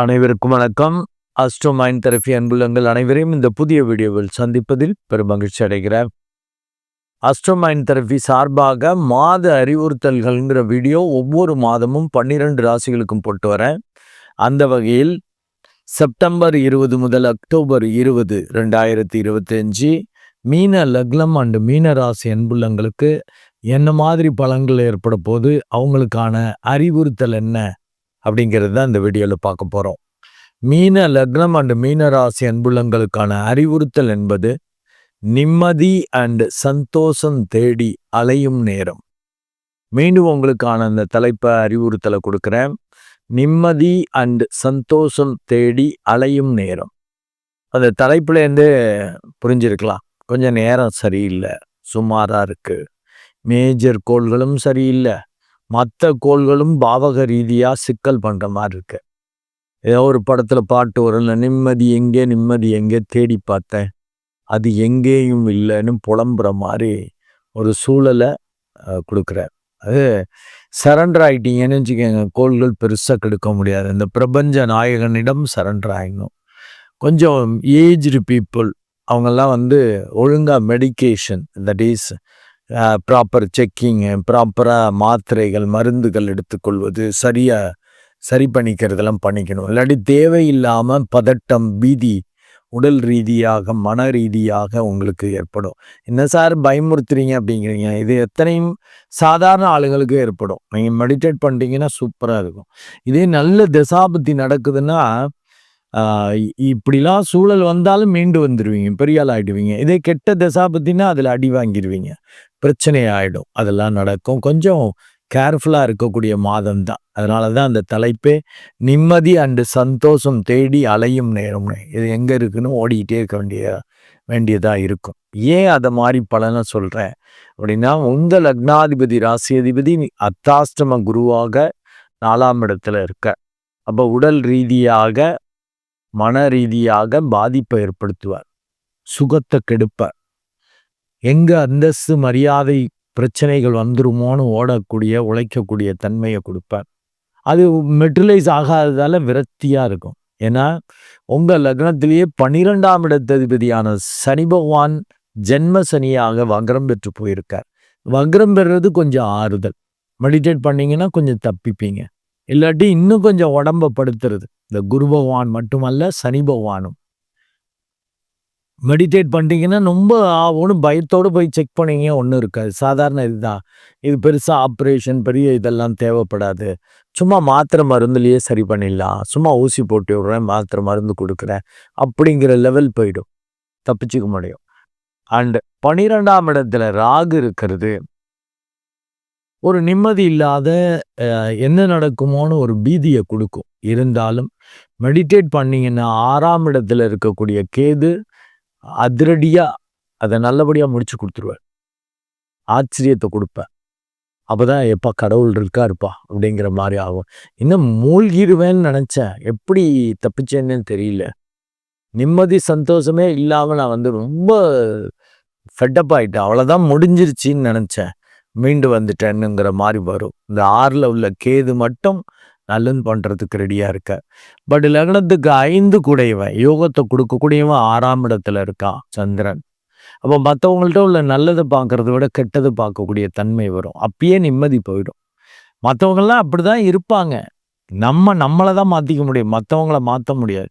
அனைவருக்கும் வணக்கம். Astro mind therapy அன்புள்ளங்கள் அனைவரையும் இந்த புதிய வீடியோவில் சந்திப்பதில் பெரும் மகிழ்ச்சி அடைகிறேன். அஸ்ட்ரோ மைண்ட் தெரபி சார்பாக மாத அறிவுறுத்தல்கள்ங்கிற வீடியோ ஒவ்வொரு மாதமும் பன்னிரெண்டு ராசிகளுக்கும் போட்டு வரேன். அந்த வகையில் செப்டம்பர் இருபது முதல் அக்டோபர் இருபது ரெண்டாயிரத்தி இருபத்தஞ்சு மீன லக்னம் அண்டு மீன ராசி அன்புள்ளங்களுக்கு என்ன மாதிரி பலன்கள் ஏற்பட போது அவங்களுக்கான அறிவுறுத்தல் என்ன? அப்படிங்கிறது தான் இந்த வீடியோவில் பார்க்க போகிறோம் மீன லக்னம் அண்ட் மீன ராசி அன்புள்ளங்களுக்கான அறிவுறுத்தல் என்பது நிம்மதி அண்ட் சந்தோஷம் தேடி அலையும் நேரம். மீண்டும் உங்களுக்கான அந்த தலைப்பை அறிவுறுத்தலை கொடுக்குறேன். நிம்மதி அண்ட் சந்தோஷம் தேடி அலையும் நேரம். அந்த தலைப்புலேருந்து புரிஞ்சிருக்கலாம். கொஞ்சம் நேரம் சரியில்லை. சுமாராக இருக்குது மேஜர் கோள்களும் சரியில்லை. மற்ற கோள்களும் பாவக ரீதியாக சிக்கல் பண்ணுற மாதிரி இருக்கு. ஏதோ ஒரு படத்தில் பாட்டு வரல நிம்மதி எங்கே நிம்மதி எங்கே? தேடி பார்த்தேன். அது எங்கேயும் இல்லைன்னு புலம்புற மாதிரி ஒரு சூழலை கொடுக்குறார். அது சரண்டர் ஆகிட்டீங்கன்னு வச்சுக்கோங்க கோள்கள் பெருசாக கெடுக்க முடியாது. இந்த பிரபஞ்ச நாயகனிடம் சரண்டர் ஆகிடணும் கொஞ்சம் ஏஜ்டு பீப்புள் அவங்கெல்லாம் வந்து ஒழுங்காக medication that is proper checking ப்ராப்பராக மாத்திரைகள் மருந்துகள் எடுத்துக்கொள்வது சரியாக சரி பண்ணிக்கிறதெல்லாம் பண்ணிக்கணும். இல்லாட்டி தேவையில்லாமல் பதட்டம் பீதி உடல் ரீதியாக மன ரீதியாக உங்களுக்கு ஏற்படும். என்ன சார் பயமுறுத்துறீங்க அப்படிங்கிறீங்க? இது எத்தனையும் சாதாரண ஆளுங்களுக்கு ஏற்படும். நீங்கள் மெடிடேட் பண்ணிட்டீங்கன்னா சூப்பராக இருக்கும். இதே நல்ல தசாபத்தி நடக்குதுன்னா இப்படிலாம் சூழல் வந்தாலும் மீண்டு வந்துடுவீங்க பெரிய ஆள் ஆகிடுவீங்க இதே கெட்ட தசாபத்தினா அதில் அடி வாங்கிடுவீங்க பிரச்சனை ஆகிடும் அதெல்லாம் நடக்கும். கொஞ்சம் கேர்ஃபுல்லாக இருக்கக்கூடிய மாதம் தான். அதனால தான் அந்த தலைப்பே நிம்மதி அண்டு சந்தோஷம் தேடி அலையும் நேரம்னு. இது எங்கே இருக்குன்னு ஓடிக்கிட்டே இருக்க வேண்டிய வேண்டியதாக இருக்கும். ஏன் அதை மாதிரி பலனை சொல்கிறேன் அப்படின்னா உங்கள் லக்னாதிபதி ராசியதிபதி அத்தாஷ்டம குருவாக நாலாம் இடத்துல இருக்க. அப்போ உடல் ரீதியாக மன ரீதியாக பாதிப்பை ஏற்படுத்துவார். சுகத்தை கெடுப்பார். எங்கே அந்தஸ்து மரியாதை பிரச்சனைகள் வந்துருமோன்னு ஓடக்கூடிய உழைக்கக்கூடிய தன்மையை கொடுப்பார். அது மெட்ரலைஸ் ஆகாததால் விரக்தியாக இருக்கும். ஏன்னா உங்கள் லக்னத்திலேயே பனிரெண்டாம் இடத்ததிபதியான சனி பகவான் ஜென்ம சனியாக வக்ரம் பெற்று போயிருக்கார். வக்ரம் பெறுறது கொஞ்சம் ஆறுதல். மெடிடேட் பண்ணிங்கன்னா கொஞ்சம் தப்பிப்பீங்க. இல்லாட்டி இன்னும் கொஞ்சம் உடம்ப படுத்துறது. இந்த குரு பகவான் மட்டுமல்ல சனி பகவானும். மெடிடேட் பண்ணிட்டீங்கன்னா ரொம்ப ஒன்றும் பயத்தோடு போய் செக் பண்ணிங்க ஒன்றும் இருக்காது. சாதாரண இதுதான். இது பெருசாக ஆப்ரேஷன் பெரிய இதெல்லாம் தேவைப்படாது. சும்மா மாத்திரை மருந்துலேயே சரி பண்ணிடலாம். சும்மா ஊசி போட்டு விட்றேன் மாத்திரை மருந்து கொடுக்குறேன். அப்படிங்கிற லெவல் போயிடும். தப்பிச்சுக்க முடியும். அண்டு பனிரெண்டாம் இடத்துல ராகு இருக்கிறது ஒரு நிம்மதி இல்லாத என்ன நடக்குமோன்னு ஒரு பீதியை கொடுக்கும். இருந்தாலும் மெடிடேட் பண்ணிங்கன்னா ஆறாம் இடத்துல இருக்கக்கூடிய கேது அதிரடியாக அதை நல்லபடியாக முடிச்சு கொடுத்துருவார். ஆச்சரியத்தை கொடுப்பேன். அப்போ தான் எப்பா கடவுள் இருக்கா இருப்பா? அப்படிங்கிற மாதிரி ஆகும். இன்னும் மூழ்கிடுவேன்னு நினச்சேன். எப்படி தப்பிச்சேன்னு தெரியல. நிம்மதி சந்தோஷமே இல்லாமல் நான் வந்து ரொம்ப ஃபெட்டப் ஆகிட்டேன் அவ்வளோதான் முடிஞ்சிருச்சின்னு நினச்சேன். மீண்டு வந்துட்டேன்னுங்கிற மாதிரி வரும். இந்த ஆறில் உள்ள கேது மட்டும் நல்லது பண்ணுறதுக்கு ரெடியாக இருக்க. பட் லக்னத்துக்கு ஐந்து கூடையவன் யோகத்தை கொடுக்கக்கூடியவன் ஆறாம் இடத்துல இருக்கான் சந்திரன். அப்போ மற்றவங்கள்ட்ட உள்ள நல்லதை பார்க்கறத விட கெட்டது பார்க்கக்கூடிய தன்மை வரும். அப்பயே நிம்மதி போயிடும். மற்றவங்களாம் அப்படி தான் இருப்பாங்க. நம்ம நம்மளை தான் மாற்றிக்க முடியும். மற்றவங்கள மாற்ற முடியாது.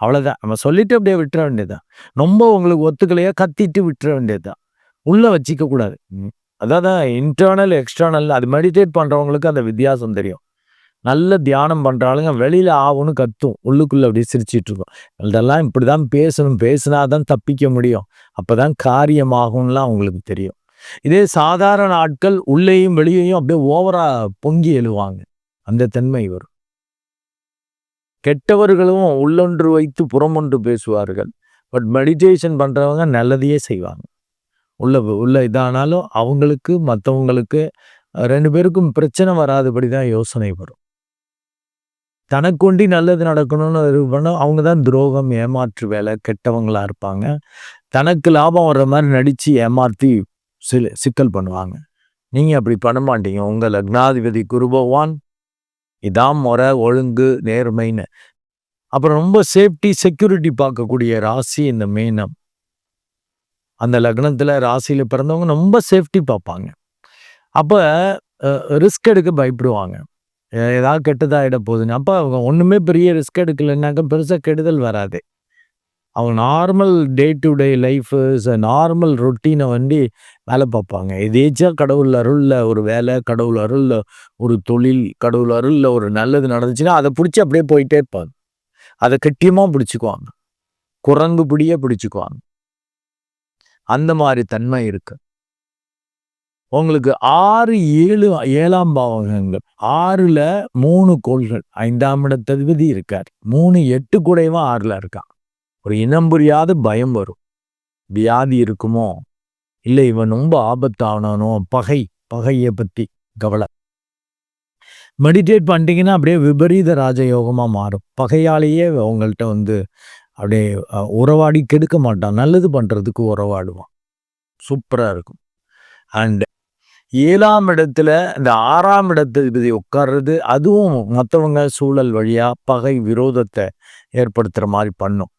அவ்வளோதான் நம்ம சொல்லிட்டு அப்படியே விட்டுற வேண்டியதுதான். ரொம்ப உங்களுக்கு ஒத்துக்கலையா கத்திட்டு விட்டுற வேண்டியதுதான். உள்ளே வச்சிக்க கூடாது. அதாவது இன்டர்னல் எக்ஸ்டர்னல் அது மெடிடேட் பண்ணுறவங்களுக்கு அந்த வித்தியாசம் தெரியும். நல்ல தியானம் பண்ணுறாளுங்க வெளியில் ஆகும்னு கத்தும். உள்ளுக்குள்ளே அப்படியே சிரிச்சிட்டு இருக்கும் இதெல்லாம் இப்படி தான் பேசணும். பேசினா தான் தப்பிக்க முடியும். அப்போ தான் காரியமாகும்லாம் அவங்களுக்கு தெரியும். இதே சாதாரண ஆட்கள் உள்ளேயும் வெளியேயும் அப்படியே ஓவராக பொங்கி எழுவாங்க. அந்த தன்மை வரும். கெட்டவர்களும் உள்ளொன்று வைத்து புறமொன்று பேசுவார்கள். பட் மெடிடேஷன் பண்ணுறவங்க நல்லதையே செய்வாங்க. உள்ள உள்ள இதானாலும் அவங்களுக்கு மற்றவங்களுக்கு ரெண்டு பேருக்கும் பிரச்சனை வராதபடி தான் யோசனை வரும். தனக்கொண்டி நல்லது நடக்கணும்னு இது பண்ண அவங்க தான் துரோகம் ஏமாற்று வேலை கெட்டவங்களாக இருப்பாங்க. தனக்கு லாபம் வர்ற மாதிரி நடித்து ஏமாற்றி சில சிக்கல் பண்ணுவாங்க. நீங்கள் அப்படி பண்ண மாட்டீங்க. உங்கள் லக்னாதிபதி குரு பகவான் இதான் முறை ஒழுங்கு நேர்மைன்னு. அப்புறம் ரொம்ப சேஃப்டி செக்யூரிட்டி பார்க்கக்கூடிய ராசி இந்த மீனம். அந்த லக்னத்தில் ராசியில் பிறந்தவங்க ரொம்ப சேஃப்டி பார்ப்பாங்க. அப்போ ரிஸ்க் எடுக்க பயப்படுவாங்க. ஏதாவது கெட்டதாகிட போகுதுன்னு. அப்போ அவங்க ஒன்றுமே பெரிய ரிஸ்க் எடுக்கலைன்னாக்க பெருசாக கெடுதல் வராது. அவங்க normal day to day life normal ரொட்டீனை வண்டி வேலை பார்ப்பாங்க. எதேச்சா கடவுள் அருளில் ஒரு வேலை கடவுள் அருளில் ஒரு தொழில் கடவுள் அருளில் ஒரு நல்லது நடந்துச்சுன்னா அதை பிடிச்சி அப்படியே போயிட்டே இருப்பாங்க. அதை கட்டியமாக பிடிச்சிக்குவாங்க. குரங்கு பிடியே பிடிச்சிக்குவாங்க. அந்த மாதிரி தன்மை இருக்கு. உங்களுக்கு ஆறு ஏழு ஏழாம் பாவகங்கள் ஆறுல மூணு கோள்கள் ஐந்தாம் இடத்ததிபதி இருக்கார். மூணு எட்டு கூடையவா ஆறுல இருக்கான் ஒரு இனம் புரியாத பயம் வரும். வியாதி இருக்குமோ? இல்லை இவன் ரொம்ப ஆபத்தானோ பகை பகையை பத்தி கவலை. மெடிடேட் பண்ணிட்டீங்கன்னா அப்படியே விபரீத ராஜயோகமாக மாறும். பகையாலேயே உங்கள்கிட்ட வந்து அப்படியே உறவாடி கெடுக்க மாட்டான். நல்லது பண்ணுறதுக்கு உறவாடுவான். சூப்பராக இருக்கும். அண்ட் ஏழாம் இடத்துல இந்த ஆறாம் இடத்துல உட்கார்றது அதுவும் மற்றவங்க சூழல் வழியாக பகை விரோதத்தை ஏற்படுத்துகிற மாதிரி பண்ணும்.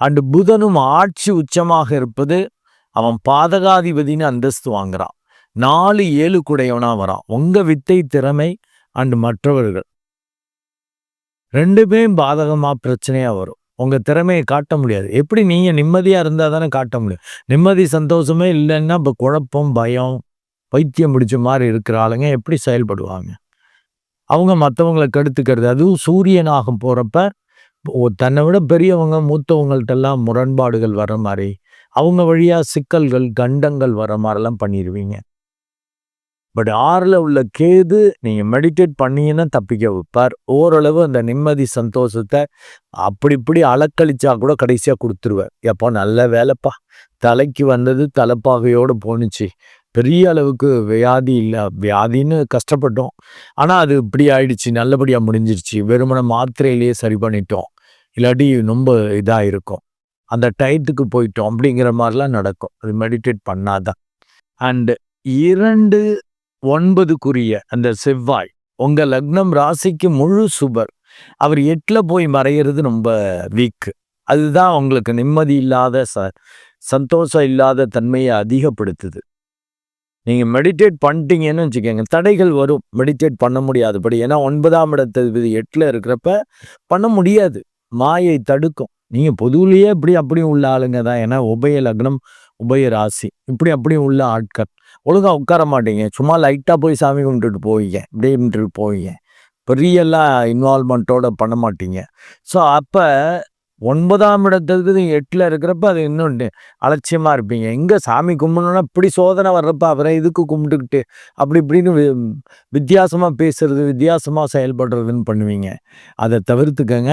அண்டு புதனும் ஆட்சி உச்சமாக இருப்பது அவன் பாதகாதிபதினு அந்தஸ்து வாங்குறான். நாலு ஏழு குடையவனாக வரான். உங்கள் வித்தை திறமை அண்டு மற்றவர்கள். ரெண்டுமே பாதகமாக பிரச்சனையாக வரும். உங்கள் திறமையை காட்ட முடியாது. எப்படி நீங்கள் நிம்மதியாக இருந்தால் தானே காட்ட முடியும். நிம்மதி சந்தோஷமே இல்லைன்னா இப்போ குழப்பம் பயம் பைத்தியம் பிடிச்ச மாதிரி இருக்கிற ஆளுங்க எப்படி செயல்படுவாங்க? அவங்க மற்றவங்களை கெடுத்துக்கிறது. அதுவும் சூரியனாகும் போகிறப்ப தன்னை விட பெரியவங்க மூத்தவங்கள்ட்டெல்லாம் முரண்பாடுகள் வர மாதிரி அவங்க வழியாக சிக்கல்கள் கண்டங்கள் வர மாதிரிலாம் பண்ணிடுவீங்க பட் ஆறில் உள்ள கேது நீங்கள் மெடிடேட் பண்ணீங்கன்னா தப்பிக்க வைப்பார். ஓரளவு அந்த நிம்மதி சந்தோஷத்தை அப்படி இப்படி அலக்கழிச்சா கூட கடைசியாக கொடுத்துருவார். எப்போ நல்ல வேலைப்பா. தலைக்கு வந்தது தலைப்பாகையோடு போணுச்சு. பெரிய அளவுக்கு வியாதி இல்லை வியாதின்னு கஷ்டப்பட்டோம். ஆனால் அது இப்படி ஆயிடுச்சு நல்லபடியாக முடிஞ்சிருச்சு. வெறுமனை மாத்திரையிலேயே சரி பண்ணிட்டோம். இல்லாட்டி ரொம்ப இதாக இருக்கும் அந்த டயத்துக்கு போயிட்டோம் அப்படிங்கிற மாதிரிலாம் நடக்கும். அது மெடிடேட் பண்ணாதான். அண்டு இரண்டு ஒன்பதுக்குரிய அந்த செவ்வாய் உங்க லக்னம் ராசிக்கு முழு சுபர். அவர் எட்டில் போய் மறையிறது ரொம்ப வீக்கு அதுதான் உங்களுக்கு நிம்மதி இல்லாத ச சந்தோஷம் இல்லாத தன்மையை அதிகப்படுத்துது. நீங்கள் மெடிடேட் பண்ணிட்டீங்கன்னு வச்சுக்கோங்க தடைகள் வரும். மெடிடேட் பண்ண முடியாதுபடி. ஏன்னா ஒன்பதாம் இடத்து எட்டில் இருக்கிறப்ப பண்ண முடியாது. மாயை தடுக்கும். நீங்கள் பொதுவிலேயே இப்படி அப்படியும் உள்ள ஆளுங்க தான். ஏன்னா உபய லக்னம் உபய ராசி. இப்படி அப்படியும் உள்ள ஆட்கள். ஒழுங்கா உட்கார மாட்டீங்க. சும்மா லைட்டாக போய் சாமி கும்பிட்டுட்டு போவீங்க. இப்படின்ட்டு போவீங்க. பெரியெல்லாம் இன்வால்மெண்ட்டோட பண்ண மாட்டீங்க. ஸோ அப்போ ஒன்பதாம் இடத்துக்கு எட்டில் இருக்கிறப்ப அது இன்னொன்று அலட்சியமாக இருப்பீங்க. எங்கே சாமி கும்பிடணும்னா இப்படி சோதனை வர்றப்ப அப்புறம் இதுக்கு கும்பிட்டுக்கிட்டு அப்படி இப்படின்னு வித்தியாசமாக பேசுறது வித்தியாசமாக செயல்படுறதுன்னு பண்ணுவீங்க. அதை தவிர்த்துக்கங்க.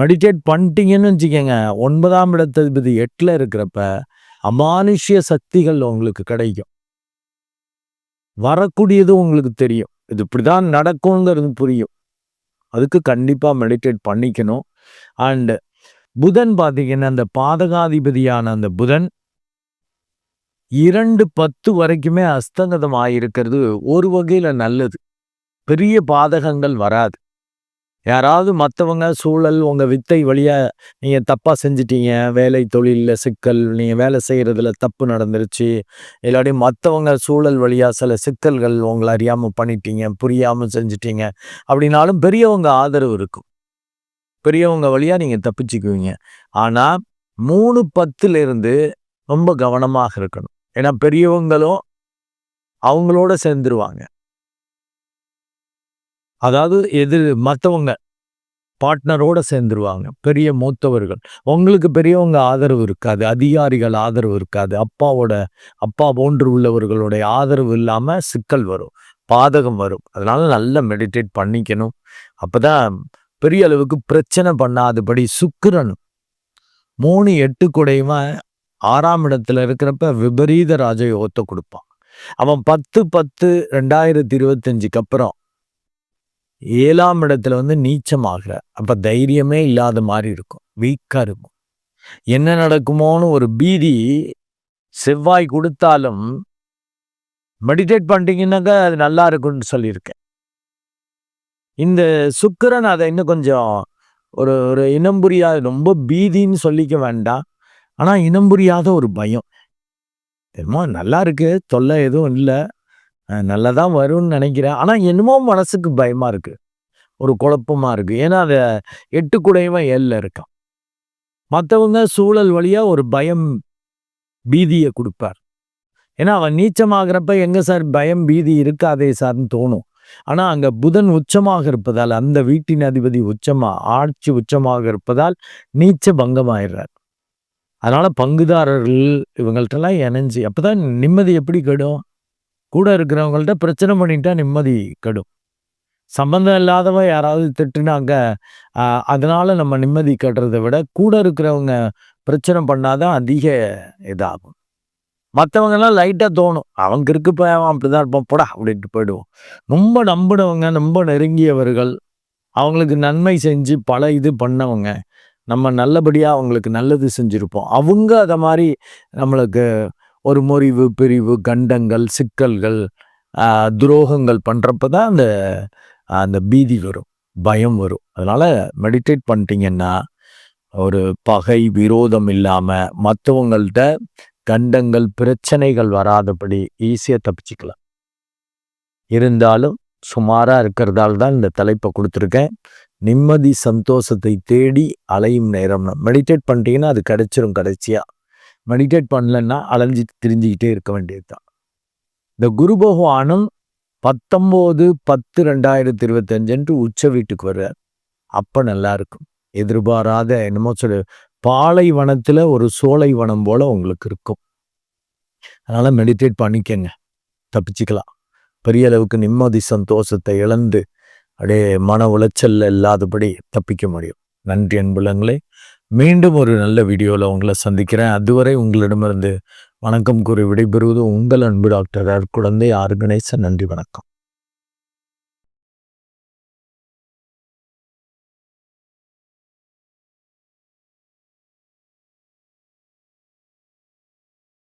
மெடிடேட் பண்ணிட்டீங்கன்னு வச்சுக்கோங்க. ஒன்பதாம் இடத்ததிபதி எட்டில் இருக்கிறப்ப அமானுஷ்ய சக்திகள் உங்களுக்கு கிடைக்கும். வரக்கூடியது உங்களுக்கு தெரியும். இது இப்படிதான் நடக்குங்கிறது புரியும். அதுக்கு கண்டிப்பாக மெடிடேட் பண்ணிக்கணும். அண்ட் புதன் பார்த்தீங்கன்னா அந்த பாதகாதிபதியான அந்த புதன் இரண்டு பத்து வரைக்குமே அஸ்தங்கதம் ஆகிருக்கிறது ஒரு வகையில் நல்லது. பெரிய பாதகங்கள் வராது. யாராவது மற்றவங்க சூழல் உங்கள் வித்தை வழியாக நீங்கள் தப்பாக செஞ்சிட்டீங்க. வேலை தொழிலில் சிக்கல் நீங்கள் வேலை செய்கிறதுல தப்பு நடந்துருச்சு. இல்லாட்டி மற்றவங்க சூழல் வழியாக சில சிக்கல்கள் உங்களை அறியாமல் பண்ணிட்டீங்க புரியாமல் செஞ்சிட்டீங்க அப்படின்னாலும் பெரியவங்க ஆதரவு இருக்கும். பெரியவங்க வழியாக நீங்கள் தப்பிச்சுக்குவீங்க. ஆனால் மூணு பத்துலேருந்து ரொம்ப கவனமாக இருக்கணும். ஏன்னா பெரியவங்களும் அவங்களோட சேர்ந்துருவாங்க. அதாவது எதிர் மற்றவங்க பார்ட்னரோடு சேர்ந்துருவாங்க. பெரிய மூத்தவர்கள். உங்களுக்கு பெரியவங்க ஆதரவு இருக்காது. அதிகாரிகள் ஆதரவு இருக்காது. அப்பாவோட அப்பா போன்று உள்ளவர்களுடைய ஆதரவு இல்லாமல் சிக்கல் வரும். பாதகம் வரும். அதனால நல்லா மெடிடேட் பண்ணிக்கணும். அப்போதான் பெரிய அளவுக்கு பிரச்சனை பண்ணாதபடி சுக்கிரன் மூணு எட்டு குடையுமா ஆறாம் இடத்துல இருக்கிறப்ப விபரீத ராஜயோகத்தை கொடுப்பான். அவன் பத்து பத்து ரெண்டாயிரத்தி இருபத்தஞ்சுக்கு அப்புறம் ஏழாம் இடத்துல வந்து நீச்சமாகிற. அப்போ தைரியமே இல்லாத மாதிரி இருக்கும். வீக்காக இருக்கும். என்ன நடக்குமோன்னு ஒரு பீதி செவ்வாய் கொடுத்தாலும் மெடிடேட் பண்ணிட்டீங்கன்னாக்கா அது நல்லா இருக்கும்னு சொல்லியிருக்கேன். இந்த சுக்கிரன் அதை இன்னும் கொஞ்சம் ஒரு ஒரு இனம் புரியாத ரொம்ப பீதின்னு சொல்லிக்க வேண்டாம். ஆனால் இனம் புரியாத ஒரு பயம். என்னமோ நல்லா இருக்கு. தொல்லை எதுவும் இல்லை. நல்லா தான் வரும்னு நினைக்கிறேன். ஆனால் என்னமோ மனசுக்கு பயமாக இருக்குது ஒரு குழப்பமாக இருக்குது ஏன்னா அதை எட்டு குடையவன் ஏழில் இருக்கான். மற்றவங்க சூழல் வழியாக ஒரு பயம் பீதியை கொடுப்பார். ஏன்னா அவன் நீச்சமாகிறப்ப எங்கே சார் பயம் பீதி இருக்காதே சார்னு தோணும். ஆனால் அங்கே புதன் உச்சமாக இருப்பதால் அந்த வீட்டின் அதிபதி உச்சமாக ஆட்சி உச்சமாக இருப்பதால் நீச்ச பங்கமாயிடுறார் அதனால் பங்குதாரர்கள் இவங்கள்ட்டெல்லாம் இணைஞ்சு அப்போ தான் நிம்மதி எப்படி கெடும்? கூட இருக்கிறவங்கள்ட்ட பிரச்சனை பண்ணிட்டா நிம்மதி கெடும். சம்பந்தம் இல்லாதவ யாராவது திட்டுனாங்க அதனால நம்ம நிம்மதி கட்டுறதை விட கூட இருக்கிறவங்க பிரச்சனை பண்ணாதான் அதிக இதாகும். மற்றவங்கெல்லாம் லைட்டாக தோணும் அவங்க இருக்கு போய் அவன் அப்படிதான் இருப்பான் போடா அப்படின்ட்டு போயிடுவோம். ரொம்ப நம்பினவங்க ரொம்ப நெருங்கியவர்கள் அவங்களுக்கு நன்மை செஞ்சு பல இது பண்ணவங்க நம்ம நல்லபடியாக அவங்களுக்கு நல்லது செஞ்சுருப்போம். அவங்க அதை மாதிரி நம்மளுக்கு ஒரு முறிவு பிரிவு கண்டங்கள் சிக்கல்கள் துரோகங்கள் பண்ணுறப்ப தான் அந்த அந்த பீதி வரும் பயம் வரும். அதனால் மெடிடேட் பண்ணிட்டீங்கன்னா ஒரு பகை விரோதம் இல்லாமல் மற்றவங்கள்ட்ட கண்டங்கள் பிரச்சனைகள் வராதபடி ஈஸியாக தப்பிச்சுக்கலாம். இருந்தாலும் சுமாராக இருக்கிறதால தான் இந்த தலைப்பை கொடுத்துருக்கேன். நிம்மதி சந்தோஷத்தை தேடி அலையும் நேரம். மெடிடேட் பண்ணிட்டீங்கன்னா அது கிடைச்சிரும் கடைசியாக மெடிடேட் பண்ணலன்னா அலைஞ்சி திரிஞ்சிக்கிட்டே இருக்க வேண்டியது தான் இந்த குரு பகவானும் பத்தொம்போது பத்து ரெண்டாயிரத்தி இருபத்தஞ்சுன்ட்டு உச்ச வீட்டுக்கு வர்றார். அப்போ நல்லா இருக்கும். எதிர்பாராத என்னமோ சொல்லு பாலைவனத்தில் ஒரு சோலை வனம் உங்களுக்கு இருக்கும். அதனால் மெடிடேட் பண்ணிக்கங்க. தப்பிச்சுக்கலாம். பெரிய அளவுக்கு நிம்மதி சந்தோஷத்தை இழந்து அப்படியே மன உளைச்சல் இல்லாதபடி தப்பிக்க முடியும். நன்றி அன்புலங்களே. மீண்டும் ஒரு நல்ல வீடியோவில் உங்களை சந்திக்கிறேன். அதுவரை உங்களிடமிருந்து வணக்கம் கூறி விடைபெறுவது உங்கள் அன்பு டாக்டர் குழந்தை ஆறு நன்றி வணக்கம்.